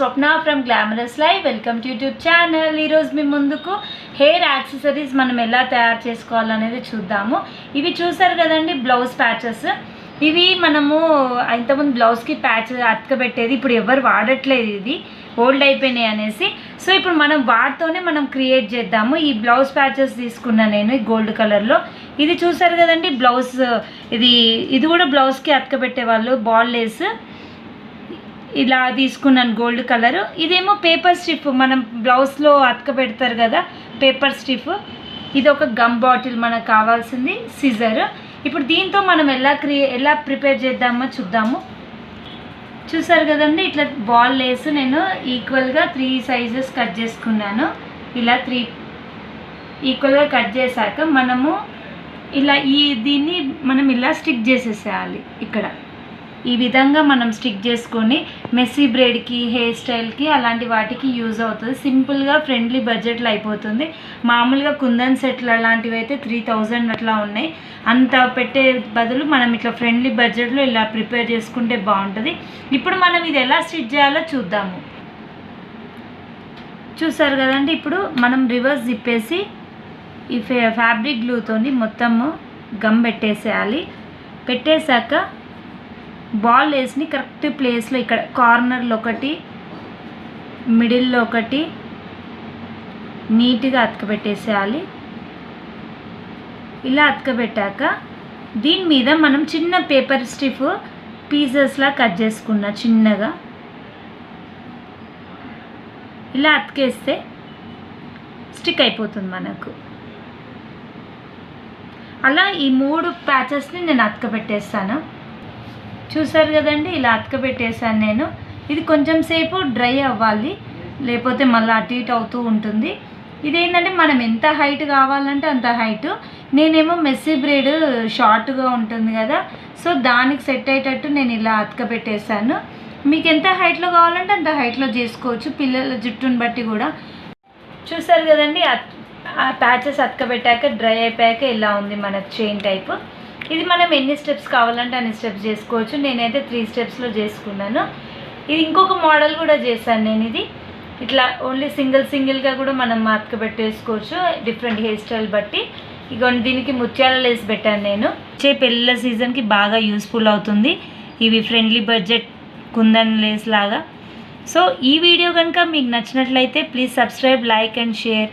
Swapna from glamorous live. Welcome to YouTube channel. ఈరోజు మీ ముందుకు హెయిర్ యాక్సెసరీస్ మనం ఎలా తయారు చేసుకోవాలనేది చూద్దాము. ఇవి చూసారు కదండి బ్లౌజ్ ప్యాచెస్. ఇవి మనము ఇంతకుముందు బ్లౌజ్కి ప్యాచ్ అతకబెట్టేది ఇప్పుడు ఎవరు వాడట్లేదు ఇది. ఓల్డ్ అయిపోయినాయి అనేసి. సో ఇప్పుడు మనం వాటితోనే మనం క్రియేట్ చేద్దాము. ఈ బ్లౌజ్ ప్యాచెస్ తీసుకున్నా నేను ఈ గోల్డ్ కలర్లో. ఇది చూసారు కదండి బ్లౌజ్ ఇది ఇది కూడా బ్లౌజ్కి అతకబెట్టే వాళ్ళు బాల్ లేస్. ఇలా తీసుకున్నాను గోల్డ్ కలర్. ఇదేమో పేపర్ స్ట్రిప్ మనం బ్లౌజ్లో అతక పెడతారు కదా పేపర్ స్ట్రిప్ ఇది ఒక గమ్ బాటిల్ మనకు కావాల్సింది సిజర్ ఇప్పుడు దీంతో మనం ఎలా క్రియే ఎలా ప్రిపేర్ చేద్దామో చూద్దాము. చూసారు కదండి ఇట్లా బాల్ లేస్ నేను ఈక్వల్గా త్రీ సైజెస్ కట్ చేసుకున్నాను. ఇలా త్రీ ఈక్వల్గా కట్ చేశాక మనము ఇలా ఈ దీన్ని మనం ఇలా స్టిక్ చేసేసేయాలి ఇక్కడ. ఈ విధంగా మనం స్టిక్ చేసుకొని మెస్సీ బ్రేడ్కి హెయిర్ స్టైల్కి అలాంటి వాటికి యూజ్ అవుతుంది. సింపుల్గా ఫ్రెండ్లీ బడ్జెట్లో అయిపోతుంది. మామూలుగా కుందన్ సెట్లు అలాంటివి అయితే త్రీ థౌజండ్ అట్లా ఉన్నాయి. అంత పెట్టే బదులు మనం ఇట్లా ఫ్రెండ్లీ బడ్జెట్లో ఇలా ప్రిపేర్ చేసుకుంటే బాగుంటుంది. ఇప్పుడు మనం ఇది ఎలా స్టిచ్ చేయాలో చూద్దాము. చూసారు కదండి ఇప్పుడు మనం రివర్స్ తిప్పేసి ఈ ఫే ఫ్యాబ్రిక్ గ్లూతోని మొత్తము గమ్ పెట్టేసేయాలి. పెట్టేశాక బాల్ వేసి కరెక్ట్ ప్లేస్లో ఇక్కడ కార్నర్లో ఒకటి మిడిల్లో ఒకటి నీట్గా అతకబెట్టేసేయాలి ఇలా అతకబెట్టాక దీని మీద మనం చిన్న పేపర్ స్టిఫ్ పీసెస్లా కట్ చేసుకున్న చిన్నగా ఇలా అతికేస్తే స్టిక్ అయిపోతుంది మనకు. అలా ఈ మూడు ప్యాచెస్ని నేను అతకబెట్టేస్తాను చూసారు కదండి ఇలా అతకబెట్టేసాను నేను. ఇది కొంచెం సేపు డ్రై అవ్వాలి లేకపోతే మళ్ళీ అటు ఇటు అవుతూ ఉంటుంది. ఇదేంటంటే మనం ఎంత హైట్ కావాలంటే అంత హైట్. నేనేమో మెస్సీ బ్రేడ్ షార్ట్గా ఉంటుంది కదా సో దానికి సెట్ అయ్యేటట్టు నేను ఇలా అతకబెట్టేసాను మీకు ఎంత హైట్లో కావాలంటే అంత హైట్లో చేసుకోవచ్చు పిల్లల జుట్టుని బట్టి కూడా. చూసారు కదండి అత్- ఆ ప్యాచెస్ అతకబెట్టాక డ్రై అయిపోయాక ఇలా ఉంది మనకు చైన్ టైప్. ఇది మనం ఎన్ని స్టెప్స్ కావాలంటే అన్ని స్టెప్స్ చేసుకోవచ్చు. నేనైతే త్రీ స్టెప్స్లో చేసుకున్నాను. ఇది ఇంకొక మోడల్ కూడా చేశాను నేను ఇది. ఇట్లా ఓన్లీ సింగిల్ సింగిల్గా కూడా మనం మార్క్ పెట్టేసుకోవచ్చు. డిఫరెంట్ హెయిర్ స్టైల్ బట్టి. ఇక దీనికి ముత్యాల లేస్ పెట్టాను నేను. వచ్చే పెళ్ళిళ్ళ సీజన్కి బాగా యూస్ఫుల్ అవుతుంది. ఇవి ఫ్రెండ్లీ బడ్జెట్ కుందన్ లేస్ లాగా. సో ఈ వీడియో కనుక మీకు నచ్చినట్లయితే please subscribe like and share